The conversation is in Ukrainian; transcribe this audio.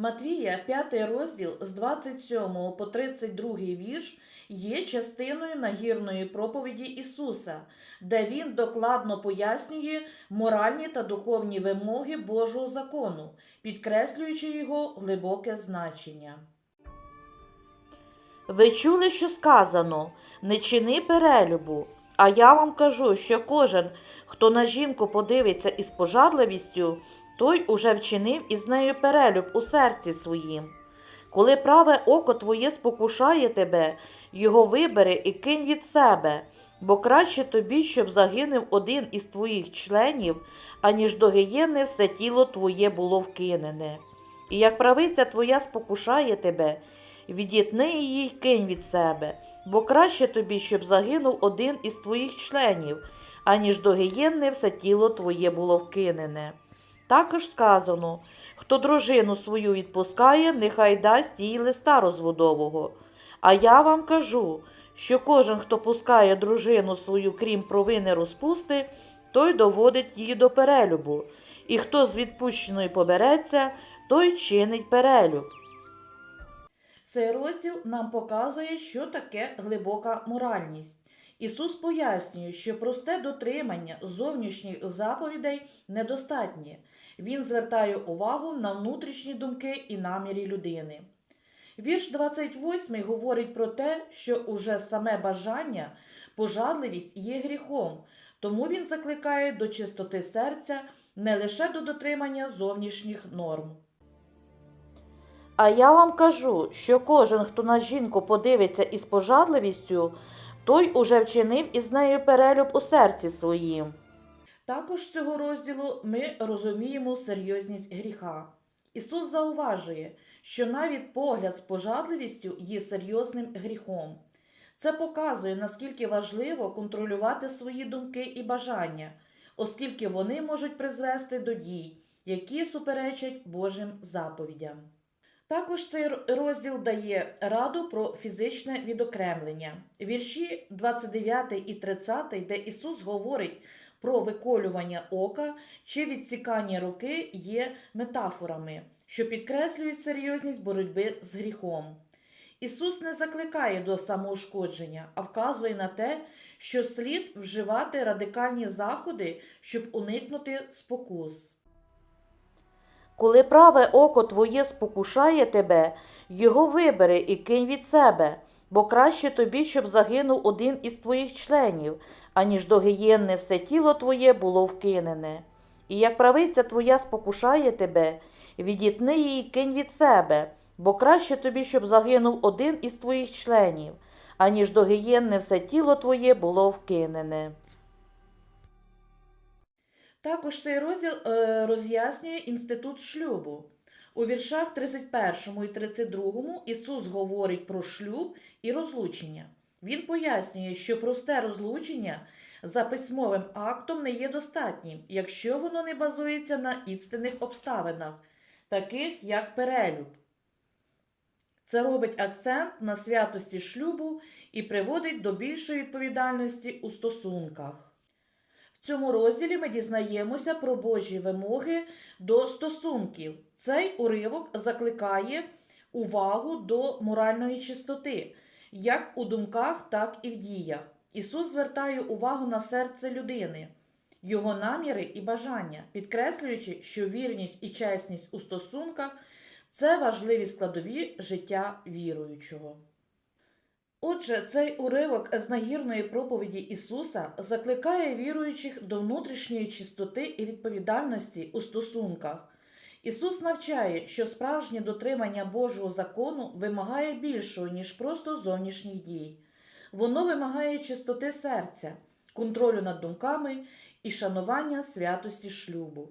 Матвія, 5 розділ з 27 по 32 вірш є частиною нагірної проповіді Ісуса, де Він докладно пояснює моральні та духовні вимоги Божого закону, підкреслюючи його глибоке значення. Ви чули, що сказано не чини перелюбу, а я вам кажу, що кожен, хто на жінку подивиться із пожадливістю, той уже вчинив із нею перелюб у серці своїм. Коли праве око твоє спокушає тебе, його вибери і кинь від себе, бо краще тобі, щоб загинув один із твоїх членів, аніж до гієни все тіло твоє було вкинене. І як правиця твоя спокушає тебе, відітни її й кинь від себе, бо краще тобі, щоб загинув один із твоїх членів, аніж до гієнни все тіло твоє було вкинене. Також сказано, хто дружину свою відпускає, нехай дасть їй листа розводового. А я вам кажу, що кожен, хто пускає дружину свою, крім провини розпусти, той доводить її до перелюбу, і хто з відпущеної побереться, той чинить перелюб. Цей розділ нам показує, що таке глибока моральність. Ісус пояснює, що просте дотримання зовнішніх заповідей недостатнє. Він звертає увагу на внутрішні думки і наміри людини. Вірш 28 говорить про те, що уже саме бажання, пожадливість є гріхом, тому він закликає до чистоти серця не лише до дотримання зовнішніх норм. А я вам кажу, що кожен, хто на жінку подивиться із пожадливістю, той уже вчинив із нею перелюб у серці своїм. Також з цього розділу ми розуміємо серйозність гріха. Ісус зауважує, що навіть погляд з пожадливістю є серйозним гріхом. Це показує, наскільки важливо контролювати свої думки і бажання, оскільки вони можуть призвести до дій, які суперечать Божим заповідям. Також цей розділ дає раду про фізичне відокремлення. Вірші 29 і 30, де Ісус говорить про виколювання ока чи відсікання руки, є метафорами, що підкреслюють серйозність боротьби з гріхом. Ісус не закликає до самоушкодження, а вказує на те, що слід вживати радикальні заходи, щоб уникнути спокус. Коли праве око твоє спокушає тебе, його вибери і кинь від себе, бо краще тобі, щоб загинув один із твоїх членів, аніж до гієнни все тіло твоє було вкинене. І як правиця твоя спокушає тебе, відітни її кинь від себе, бо краще тобі, щоб загинув один із твоїх членів, аніж до гієнни все тіло твоє було вкинене. Також цей розділ е, роз'яснює інститут шлюбу. У віршах 31 і 32 Ісус говорить про шлюб і розлучення. Він пояснює, що просте розлучення за письмовим актом не є достатнім, якщо воно не базується на істинних обставинах, таких як перелюб. Це робить акцент на святості шлюбу і приводить до більшої відповідальності у стосунках. В цьому розділі ми дізнаємося про Божі вимоги до стосунків. Цей уривок закликає увагу до моральної чистоти, як у думках, так і в діях. Ісус звертає увагу на серце людини, його наміри і бажання, підкреслюючи, що вірність і чесність у стосунках це важливі складові життя віруючого. Отже, цей уривок з нагірної проповіді Ісуса закликає віруючих до внутрішньої чистоти і відповідальності у стосунках. Ісус навчає, що справжнє дотримання Божого закону вимагає більшого, ніж просто зовнішніх дій. Воно вимагає чистоти серця, контролю над думками і шанування святості шлюбу.